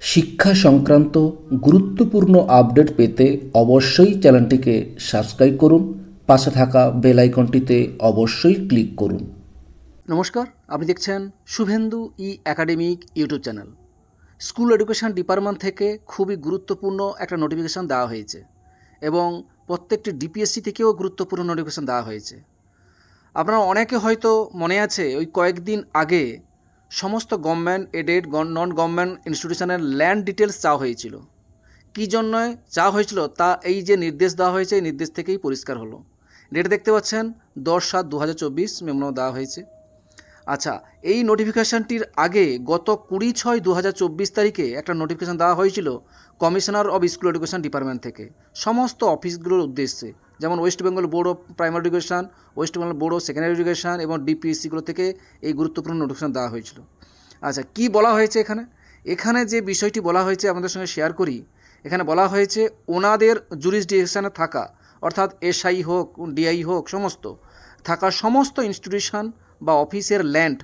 শিক্ষা সংক্রান্ত গুরুত্বপূর্ণ আপডেট পেতে অবশ্যই চ্যানেলটিকে সাবস্ক্রাইব করুন, পাশে থাকা বেল আইকনটিতে অবশ্যই ক্লিক করুন। নমস্কার, আপনি দেখছেন Shubhendu E academic YouTube channel. School education department থেকে খুবই গুরুত্বপূর্ণ একটা নোটিফিকেশান দেওয়া হয়েছে এবং প্রত্যেকটি ডিপিএসসি থেকেও গুরুত্বপূর্ণ নোটিফিকেশান দেওয়া হয়েছে। আপনারা অনেকে হয়তো মনে আছে, ওই কয়েকদিন আগে সমস্ত গভর্নমেন্ট এডেড নন গভর্নমেন্ট ইনস্টিটিউশনের ল্যান্ড ডিটেলস চাওয়া হয়েছিল। কী জন্য চাওয়া হয়েছিল তা এই যে নির্দেশ দেওয়া হয়েছে, এই নির্দেশ থেকেই পরিষ্কার হলো। ডেট দেখতে পাচ্ছেন, দশ সাত দু হাজার চব্বিশ মেমো দেওয়া হয়েছে। আচ্ছা এই নোটিফিকেশানটির আগে গত কুড়ি ছয় দু হাজার চব্বিশ তারিখে একটা নোটিফিকেশান দেওয়া হয়েছিল commissioner of school education department থেকে। সমস্ত অফিসগুলোর উদ্দেশ্যে। যেমন West Bengal board of primary education West Bengal board of secondary education এবং ডিপিএসসিগুলো থেকে এই গুরুত্বপূর্ণ নোটিফিকেশান দেওয়া হয়েছিল। আচ্ছা কি বলা হয়েছে এখানে? এখানে যে বিষয়টি বলা হয়েছে আমাদের সঙ্গে শেয়ার করি, এখানে বলা হয়েছে ওনাদের জুরিসডিকশানে থাকা, অর্থাৎ এসআই হোক ডিআই হোক, সমস্ত, থাকা সমস্ত ইনস্টিটিউশন বা অফিসের ল্যান্ড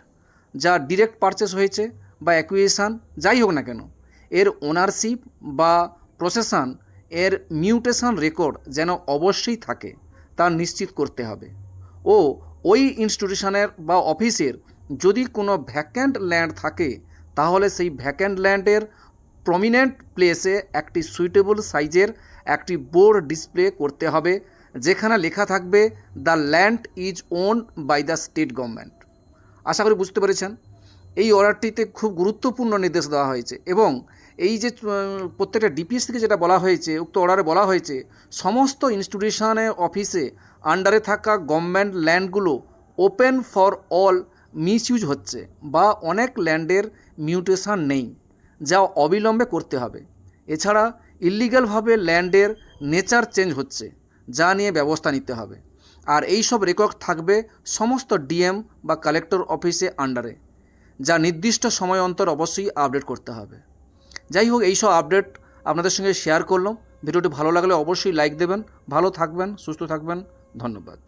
যা ডিরেক্ট পারচেস হয়েছে বা অ্যাকুয়েশান যাই হোক না কেন, এর ওনারশিপ বা প্রসেশন এর মিউটেশন রেকর্ড যেন অবশ্যই থাকে, তা নিশ্চিত করতে হবে। ও, ওই ইনস্টিটিউশনের বা অফিসের যদি কোনো ভ্যাকেন্ট ল্যান্ড থাকে, তাহলে সেই ভ্যাকেন্ট ল্যান্ডের প্রমিনেন্ট প্লেসে একটি সুইটেবল সাইজের একটি বোর্ড ডিসপ্লে করতে হবে, যেখানে লেখা থাকবে, the land is own by the state government আশা করি বুঝতে পেরেছেন? এই অর্ডারটিতে খুব গুরুত্বপূর্ণ নির্দেশ দেওয়া হয়েছে এবং এই যে প্রত্যেকটা ডিপিএস থেকে যেটা বলা হয়েছে, উক্ত অর্ডারে বলা হয়েছে, সমস্ত ইনস্টিটিউশনের অফিসে আন্ডারে থাকা গভর্নমেন্ট ল্যান্ডগুলো ওপেন ফর অল মিসইউজ হচ্ছে বা অনেক ল্যান্ডের মিউটেশন নেই, যা অবিলম্বে করতে হবে। এছাড়া ইলিগ্যালভাবে ল্যান্ডের নেচার চেঞ্জ হচ্ছে, যা নিয়ে ব্যবস্থা নিতে হবে। আর এই সব রেকর্ড থাকবে সমস্ত ডিএম বা কালেক্টর অফিসে আন্ডারে যা নির্দিষ্ট সময় অন্তর অবশ্যই আপডেট করতে হবে। যাই হোক, এইসব আপডেট আপনাদের সঙ্গে শেয়ার করলাম। ভিডিওটি ভালো লাগলে অবশ্যই লাইক দেবেন। ভালো থাকবেন, সুস্থ থাকবেন। ধন্যবাদ।